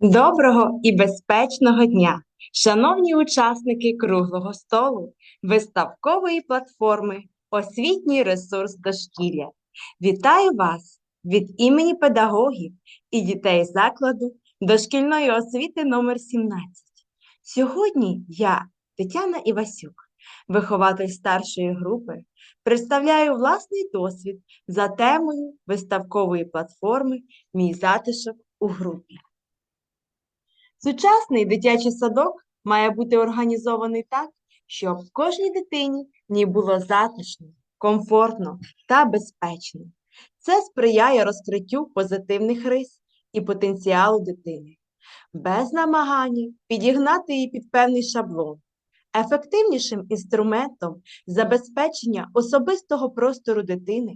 Доброго і безпечного дня, шановні учасники круглого столу, виставкової платформи Освітній ресурс дошкілля. Вітаю вас від імені педагогів і дітей закладу дошкільної освіти номер 17. Сьогодні я, Тетяна Івасюк, вихователь старшої групи, представляю власний досвід за темою виставкової платформи Мій затишок у групі. Сучасний дитячий садок має бути організований так, щоб кожній дитині в ній було затишно, комфортно та безпечно. Це сприяє розкриттю позитивних рис і потенціалу дитини, без намагання підігнати її під певний шаблон. Ефективнішим інструментом забезпечення особистого простору дитини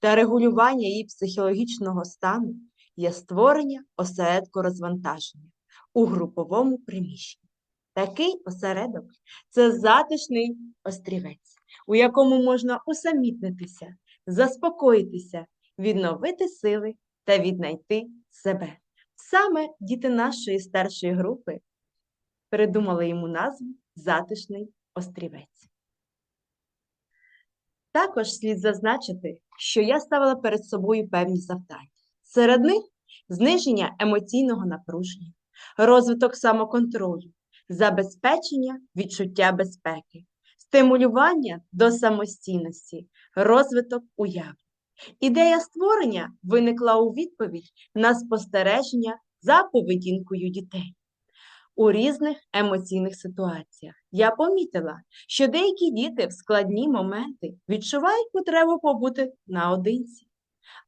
та регулювання її психологічного стану є створення осередку розвантаження у груповому приміщенні. Такий осередок це затишний острівець, у якому можна усамітнитися, заспокоїтися, відновити сили та віднайти себе. Саме діти нашої старшої групи придумали йому назву Затишний острівець. Також слід зазначити, що я ставила перед собою певні завдання. Серед них зниження емоційного напруження, розвиток самоконтролю, забезпечення відчуття безпеки, стимулювання до самостійності, розвиток уяви. Ідея створення виникла у відповідь на спостереження за поведінкою дітей. У різних емоційних ситуаціях я помітила, що деякі діти в складні моменти відчувають потребу побути наодинці.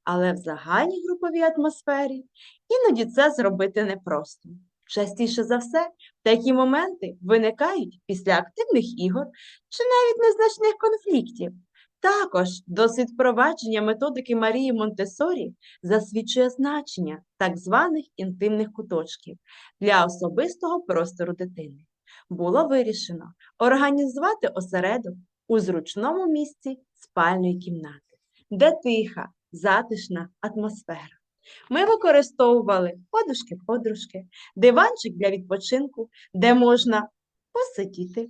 Але в загальній груповій атмосфері іноді це зробити непросто. Частіше за все, такі моменти виникають після активних ігор чи навіть незначних конфліктів. Також досвід впровадження методики Марії Монтесорі засвідчує значення так званих інтимних куточків для особистого простору дитини. Було вирішено організувати осередок у зручному місці спальної кімнати, де тиха, затишна атмосфера. Ми використовували подушки-подружки, диванчик для відпочинку, де можна посидіти,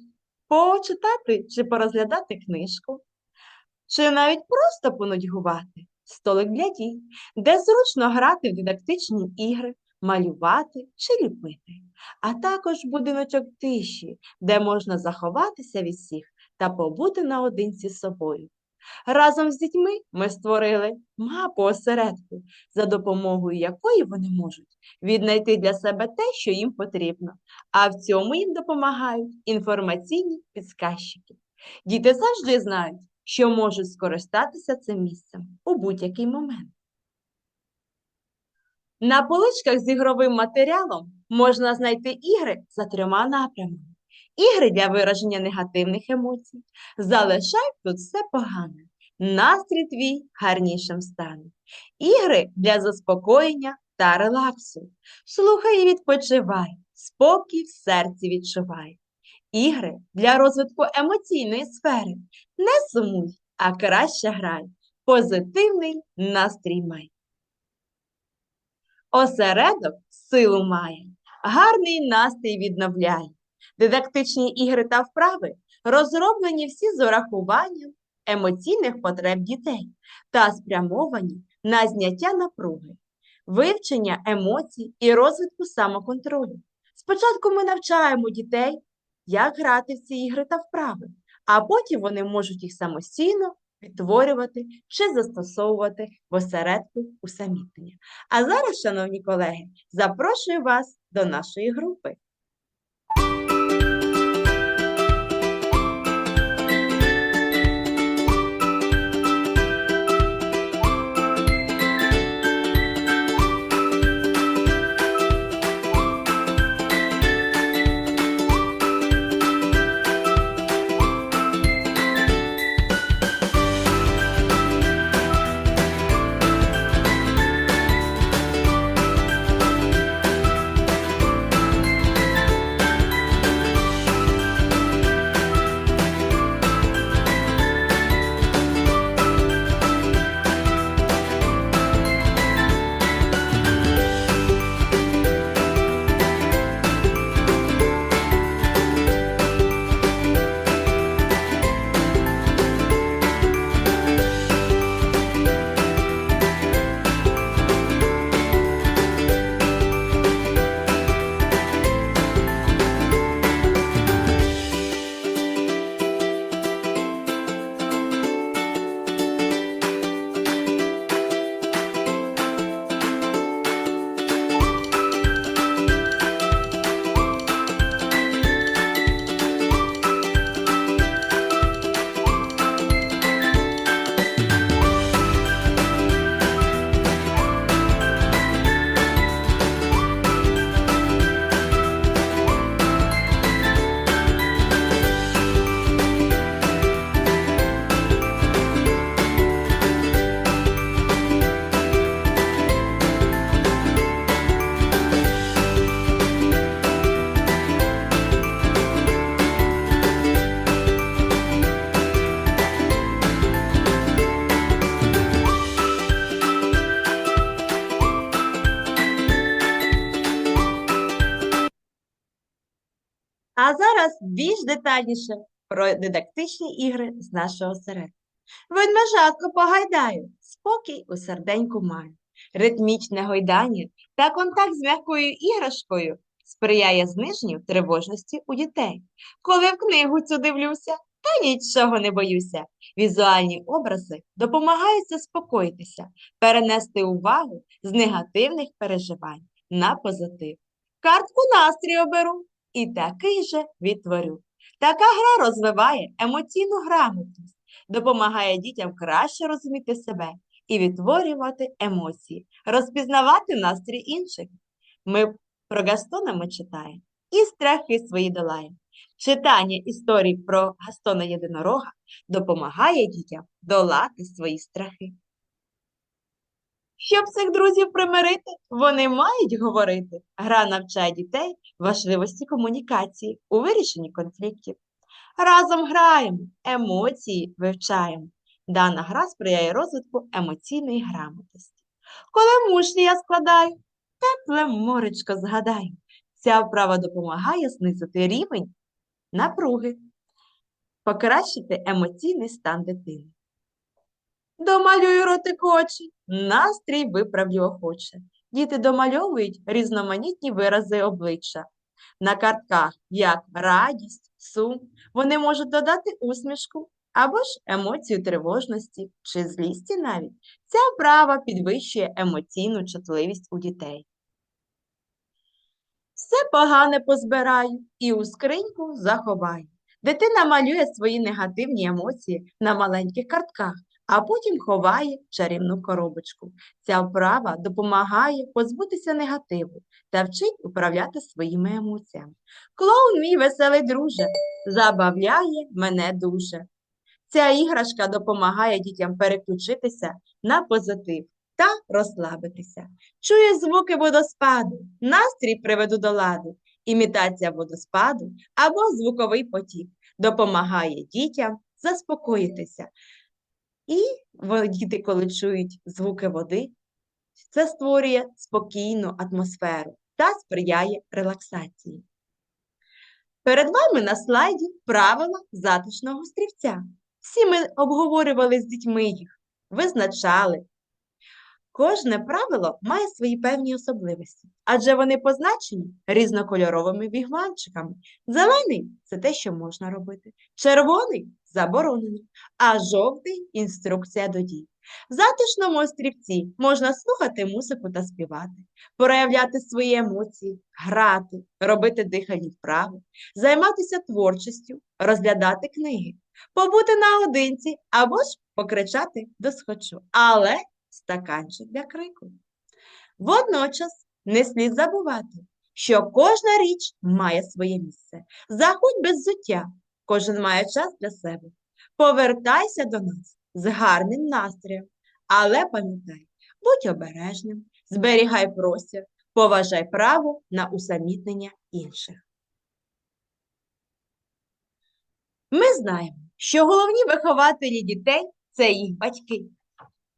почитати чи порозглядати книжку, чи навіть просто понудьгувати, столик для дій, де зручно грати в дидактичні ігри, малювати чи ліпити, а також будиночок тиші, де можна заховатися від всіх та побути наодинці з собою. Разом з дітьми ми створили мапу осередку, за допомогою якої вони можуть віднайти для себе те, що їм потрібно, а в цьому їм допомагають інформаційні підсказчики. Діти завжди знають, що можуть скористатися цим місцем у будь-який момент. На поличках з ігровим матеріалом можна знайти ігри за трьома напрямами. Ігри для вираження негативних емоцій. Залишай тут все погане. Настрій твій гарнішим стане. Ігри для заспокоєння та релаксу. Слухай і відпочивай, спокій в серці відчувай. Ігри для розвитку емоційної сфери. Не сумуй, а краще грай. Позитивний настрій май. Осередок силу має, гарний настрій відновляє. Дидактичні ігри та вправи розроблені всі з урахуванням емоційних потреб дітей та спрямовані на зняття напруги, вивчення емоцій і розвитку самоконтролю. Спочатку ми навчаємо дітей, як грати в ці ігри та вправи, а потім вони можуть їх самостійно відтворювати чи застосовувати в осередку усамітнення. А зараз, шановні колеги, запрошую вас до нашої групи. А зараз більш детальніше про дидактичні ігри з нашого осередку. Ведмежатко погайдаю, спокій у серденьку маю. Ритмічне гойдання та контакт з м'якою іграшкою сприяє зниженню тривожності у дітей. Коли в книгу цю дивлюся, та нічого не боюся. Візуальні образи допомагають заспокоїтися, перенести увагу з негативних переживань на позитив. Картку настрій оберу і такий же відтворю. Така гра розвиває емоційну грамотність, допомагає дітям краще розуміти себе і відтворювати емоції, розпізнавати настрій інших. Ми про Гастона ми читаємо і страхи свої долаємо. Читання історій про Гастона Єдинорога допомагає дітям долати свої страхи. Щоб цих друзів примирити, вони мають говорити. Гра навчає дітей важливості комунікації у вирішенні конфліктів. Разом граємо, емоції вивчаємо. Дана гра сприяє розвитку емоційної грамотності. Коли мушлі я складаю, тепле моречко згадаю. Ця вправа допомагає знизити рівень напруги, покращити емоційний стан дитини. Домалюю ротик очі, настрій виправлю охоче. Діти домальовують різноманітні вирази обличчя. На картках, як радість, сум, вони можуть додати усмішку або ж емоцію тривожності чи злісті навіть. Ця вправа підвищує емоційну чутливість у дітей. Все погане позбираю і у скриньку заховаю. Дитина малює свої негативні емоції на маленьких картках, а потім ховає чарівну коробочку. Ця вправа допомагає позбутися негативу та вчить управляти своїми емоціями. Клоун мій веселий друже, забавляє мене дуже. Ця іграшка допомагає дітям переключитися на позитив та розслабитися. Чує звуки водоспаду, настрій приведу до ладу. Імітація водоспаду або звуковий потік допомагає дітям заспокоїтися. І діти, коли чують звуки води, це створює спокійну атмосферу та сприяє релаксації. Перед вами на слайді правила затишного стрівця. Всі ми обговорювали з дітьми їх, визначали. Кожне правило має свої певні особливості, адже вони позначені різнокольоровими вігвамчиками. Зелений це те, що можна робити, червоний заборонено, а жовтий інструкція до дій. В затишному острівці можна слухати музику та співати, проявляти свої емоції, грати, робити дихальні вправи, займатися творчістю, розглядати книги, побути наодинці або ж покричати до схочу. Але стаканчик для крику. Водночас не слід забувати, що кожна річ має своє місце. Заходь без зуття, кожен має час для себе. Повертайся до нас з гарним настроєм, але пам'ятай, будь обережним, зберігай простір, поважай право на усамітнення інших. Ми знаємо, що головні вихователі дітей це їх батьки.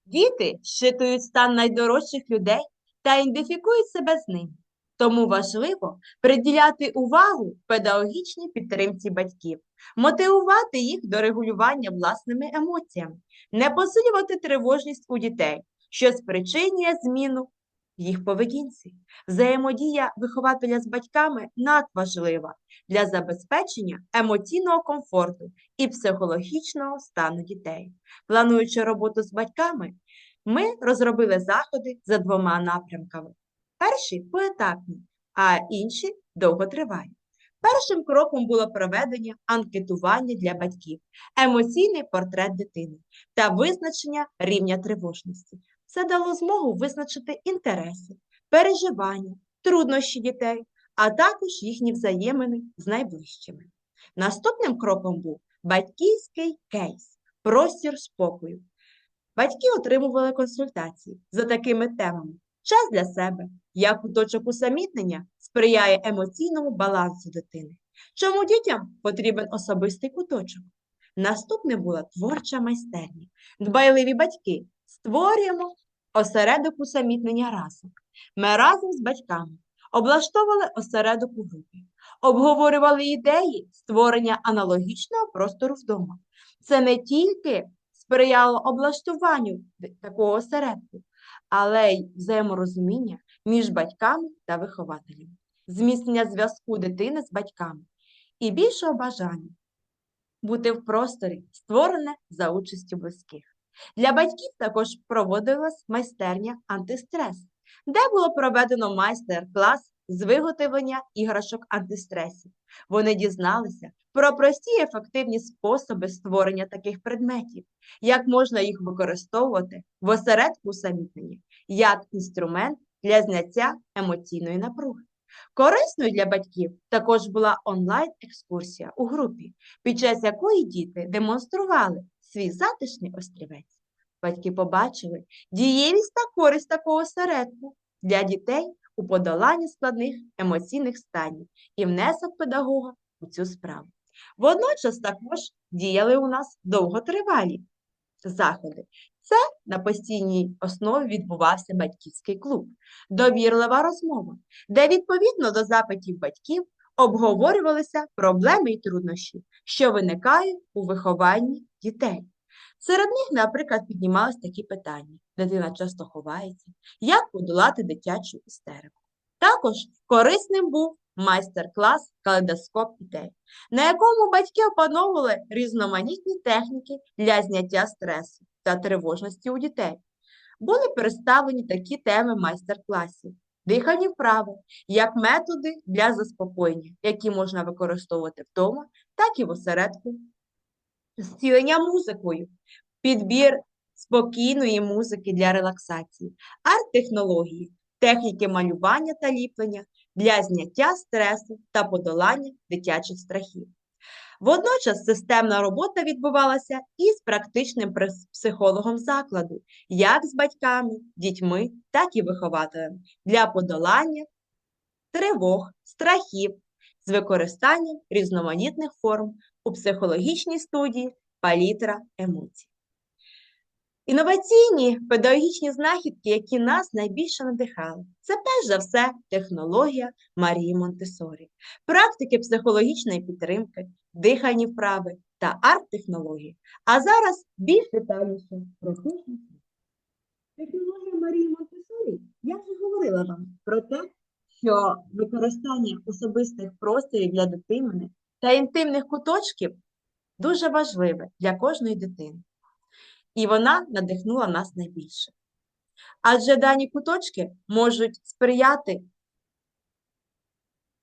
Діти щитують стан найдорожчих людей та ідентифікують себе з ними. Тому важливо приділяти увагу педагогічній підтримці батьків, мотивувати їх до регулювання власними емоціями, не посилювати тривожність у дітей, що спричинює зміну їх поведінці. Взаємодія вихователя з батьками надважлива для забезпечення емоційного комфорту і психологічного стану дітей. Плануючи роботу з батьками, ми розробили заходи за двома напрямками. Перший поетапні, а інші довготривалі. Першим кроком було проведення анкетування для батьків, емоційний портрет дитини та визначення рівня тривожності. Це дало змогу визначити інтереси, переживання, труднощі дітей, а також їхні взаємини з найближчими. Наступним кроком був батьківський кейс, простір спокою. Батьки отримували консультації за такими темами. Час для себе, як куточок усамітнення сприяє емоційному балансу дитини. Чому дітям потрібен особистий куточок? Наступне була творча майстерня. Дбайливі батьки створюємо осередок усамітнення разом. Ми разом з батьками облаштовували осередок у групі. обговорювали ідеї створення аналогічного простору вдома. Це не тільки сприяло облаштуванню такого осередку, але й взаєморозуміння між батьками та вихователями, зміцнення зв'язку дитини з батьками і більшого бажання бути в просторі, створене за участю близьких. Для батьків також проводилась майстерня антистрес, де було проведено майстер-клас з виготовлення іграшок антистресів. Вони дізналися про прості і ефективні способи створення таких предметів, як можна їх використовувати в осередку усамітнення, як інструмент для зняття емоційної напруги. Корисною для батьків також була онлайн-екскурсія у групі, під час якої діти демонстрували свій затишний острівець. Батьки побачили дієвість та користь такого осередку для дітей у подоланні складних емоційних станів і внесок педагога у цю справу. Водночас також діяли у нас довготривалі заходи. Це на постійній основі відбувався батьківський клуб, довірлива розмова, де відповідно до запитів батьків обговорювалися проблеми і труднощі, що виникають у вихованні дітей. Серед них, наприклад, піднімались такі питання: дитина часто ховається, як подолати дитячу істерику. Також корисним був майстер-клас калейдоскоп ідей, на якому батьки опановували різноманітні техніки для зняття стресу та тривожності у дітей. Були представлені такі теми майстер-класів: дихальні вправи, як методи для заспокоєння, які можна використовувати вдома, так і в осередку, зцілення музикою, підбір спокійної музики для релаксації, арт-технології, техніки малювання та ліплення для зняття стресу та подолання дитячих страхів. Водночас системна робота відбувалася і з практичним психологом закладу, як з батьками, дітьми, так і вихователем для подолання тривог, страхів з використанням різноманітних форм у психологічній студії палітра емоцій. Інноваційні педагогічні знахідки, які нас найбільше надихали, це перш за все технологія Марії Монтесорі, практики психологічної підтримки, дихальні вправи та арт-технології. А зараз більш детальніше про кожну. Технологія Марії Монтесорі, я вже говорила вам про те, що використання особистих просторів для дитини та інтимних куточків дуже важливе для кожної дитини. І вона надихнула нас найбільше. Адже дані куточки можуть сприяти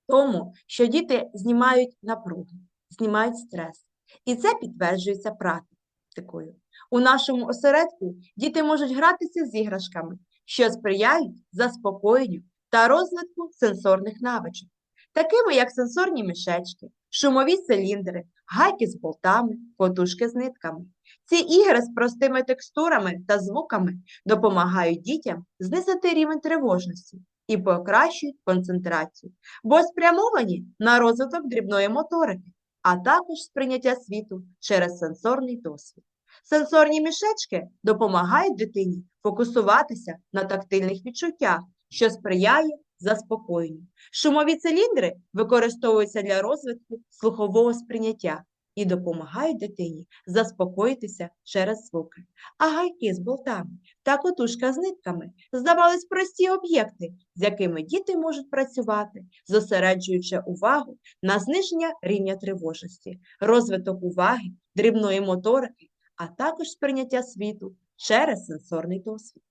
тому, що діти знімають напругу, знімають стрес. І це підтверджується практикою. У нашому осередку діти можуть гратися з іграшками, що сприяють заспокоєнню та розвитку сенсорних навичок, такими як сенсорні мішечки, шумові циліндри, гайки з болтами, котушки з нитками. Ці ігри з простими текстурами та звуками допомагають дітям знизити рівень тривожності і покращують концентрацію, бо спрямовані на розвиток дрібної моторики, а також сприйняття світу через сенсорний досвід. Сенсорні мішечки допомагають дитині фокусуватися на тактильних відчуттях, що сприяє заспокоєнню. Шумові циліндри використовуються для розвитку слухового сприйняття і допомагають дитині заспокоїтися через звуки. А гайки з болтами та котушка з нитками здавались прості об'єкти, з якими діти можуть працювати, зосереджуючи увагу на зниження рівня тривожності, розвиток уваги, дрібної моторики, а також сприйняття світу через сенсорний досвід.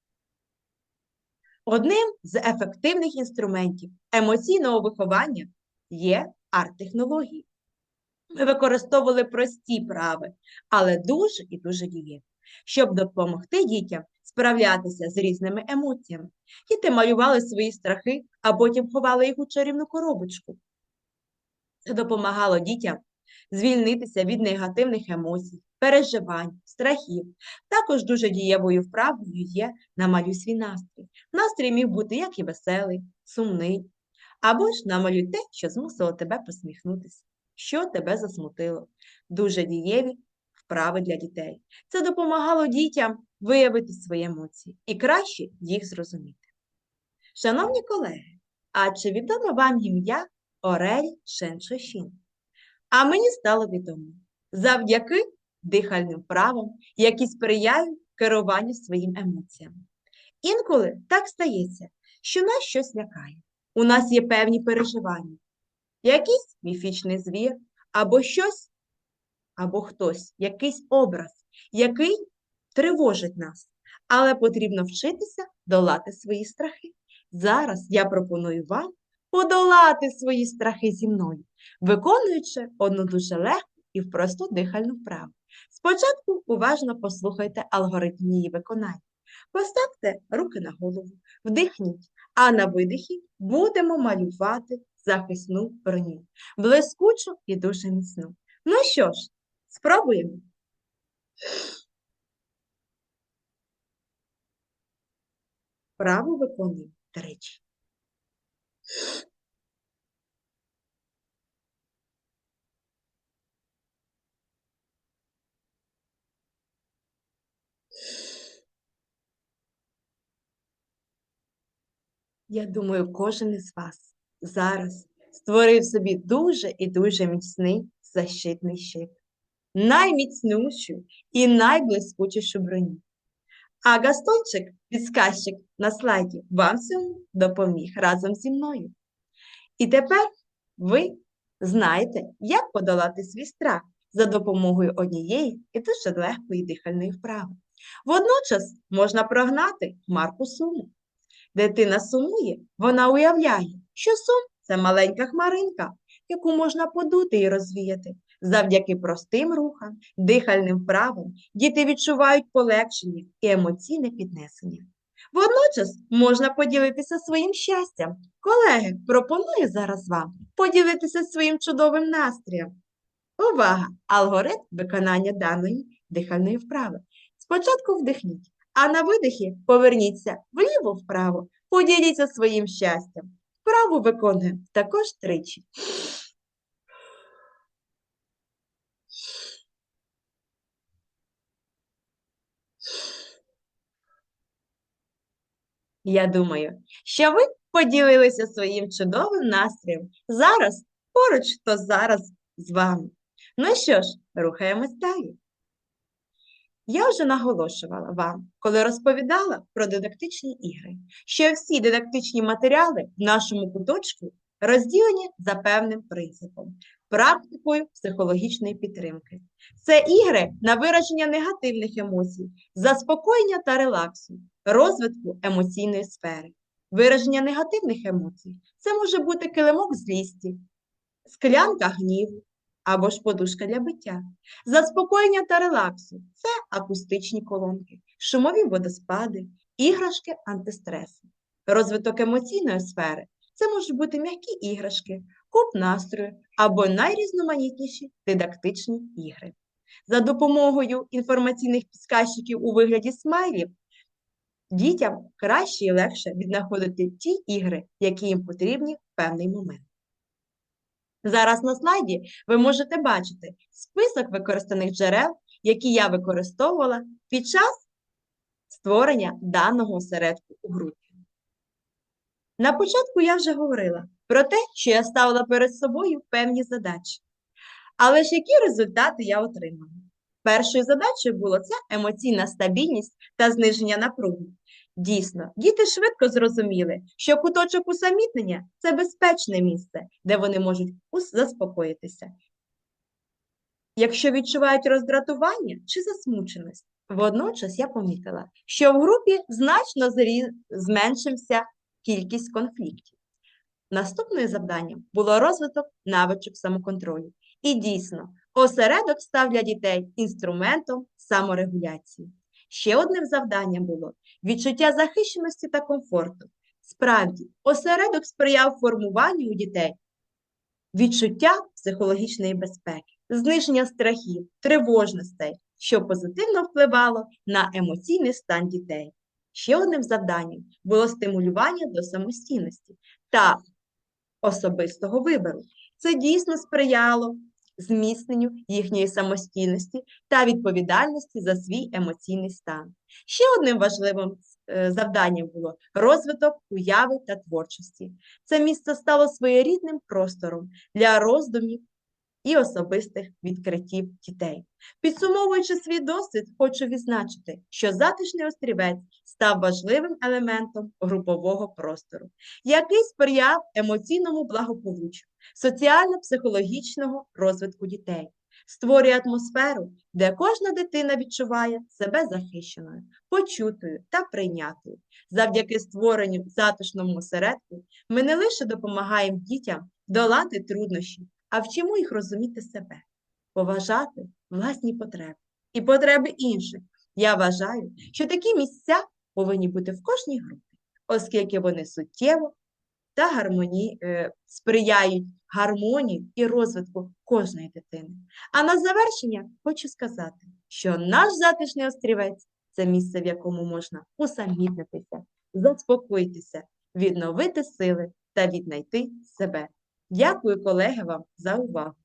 Одним з ефективних інструментів емоційного виховання є арт-технології. Ми використовували прості прави, але дуже і дуже дієві, щоб допомогти дітям справлятися з різними емоціями. Діти малювали свої страхи, а потім ховали їх у чарівну коробочку. Це допомагало дітям звільнитися від негативних емоцій, переживань, страхів. Також дуже дієвою вправою є намалюй свій настрій. Настрій міг бути як і веселий, сумний, або ж намалюй те, що змусило тебе посміхнутися що тебе засмутило. Дуже дієві вправи для дітей. Це допомагало дітям виявити свої емоції і краще їх зрозуміти. Шановні колеги, а чи відомо вам ім'я Орель Шеншошін. А мені стало відомо завдяки дихальним вправам, які сприяють керуванню своїм емоціям. Інколи так стається, що нас щось лякає. У нас є певні переживання, якийсь міфічний звір, або щось, або хтось, якийсь образ, який тривожить нас. Але потрібно вчитися долати свої страхи. Зараз я пропоную вам подолати свої страхи зі мною, виконуючи одну дуже легку і просту дихальну вправу. Спочатку уважно послухайте алгоритм її виконання. Поставте руки на голову, вдихніть, а на видихі будемо малювати захисну броню, блискучу і дуже міцну. Ну що ж, спробуємо. Вправу виконуємо тричі. Я думаю, кожен із вас зараз створив собі дуже і дуже міцний защитний щит, найміцнющу і найблискучішу броню. А Гастончик, підсказчик на слайді, вам цьому допоміг разом зі мною. І тепер ви знаєте, як подолати свій страх за допомогою однієї і дуже легкої дихальної вправи. Водночас можна прогнати хмарку суму. Дитина сумує, вона уявляє, що сум це маленька хмаринка, яку можна подути і розвіяти. Завдяки простим рухам, дихальним вправам діти відчувають полегшення і емоційне піднесення. Водночас можна поділитися своїм щастям. Колеги, пропоную зараз вам поділитися своїм чудовим настроєм. Увага! Алгоритм виконання даної дихальної вправи. Спочатку вдихніть, а на видихі поверніться вліво-вправо, поділіться своїм щастям. Вправу виконуємо також тричі. Я думаю, що ви поділилися своїм чудовим настроєм зараз поруч, хто зараз з вами. Ну що ж, рухаємось далі. Я вже наголошувала вам, коли розповідала про дидактичні ігри, що всі дидактичні матеріали в нашому куточку розділені за певним принципом, практикою психологічної підтримки. Це ігри на вираження негативних емоцій, заспокоєння та релаксу, розвитку емоційної сфери. Вираження негативних емоцій це може бути килимок злісті, склянка гніву або ж подушка для биття. Заспокоєння та релаксу це акустичні колонки, шумові водоспади, іграшки антистресу. Розвиток емоційної сфери це можуть бути м'які іграшки, куб настрою або найрізноманітніші дидактичні ігри. За допомогою інформаційних підсказчиків у вигляді смайлів дітям краще і легше віднаходити ті ігри, які їм потрібні в певний момент. Зараз на слайді ви можете бачити список використаних джерел, які я використовувала під час створення даного осередку у групі. На початку я вже говорила про те, що я ставила перед собою певні задачі. Але ж які результати я отримала? Першою задачею було це емоційна стабільність та зниження напруги. Дійсно, діти швидко зрозуміли, що куточок усамітнення це безпечне місце, де вони можуть заспокоїтися. Якщо відчувають роздратування чи засмученість, водночас я помітила, що в групі значно зменшився кількість конфліктів. Наступним завданням було розвиток навичок самоконтролю. І дійсно, осередок став для дітей інструментом саморегуляції. Ще одним завданням було відчуття захищеності та комфорту. Справді, осередок сприяв формуванню у дітей відчуття психологічної безпеки, зниження страхів, тривожностей, що позитивно впливало на емоційний стан дітей. Ще одним завданням було стимулювання до самостійності та особистого вибору. Це дійсно сприяло зміцненню їхньої самостійності та відповідальності за свій емоційний стан. Ще одним важливим е, завданням було розвиток уяви та творчості. Це місце стало своєрідним простором для роздумів і особистих відкриттів дітей. Підсумовуючи свій досвід, хочу відзначити, що затишний острівець став важливим елементом групового простору, який сприяв емоційному благополуччю, соціально-психологічного розвитку дітей, створює атмосферу, де кожна дитина відчуває себе захищеною, почутою та прийнятою. Завдяки створенню затишному осередку ми не лише допомагаємо дітям долати труднощі, а вчимо їх розуміти себе, поважати власні потреби і потреби інших. Я вважаю, що такі місця повинні бути в кожній групі, оскільки вони суттєво та гармонії, е, сприяють гармонії і розвитку кожної дитини. А на завершення хочу сказати, що наш затишний острівець це місце, в якому можна усамітнитися, заспокоїтися, відновити сили та віднайти себе. Дякую, колеги, вам за увагу.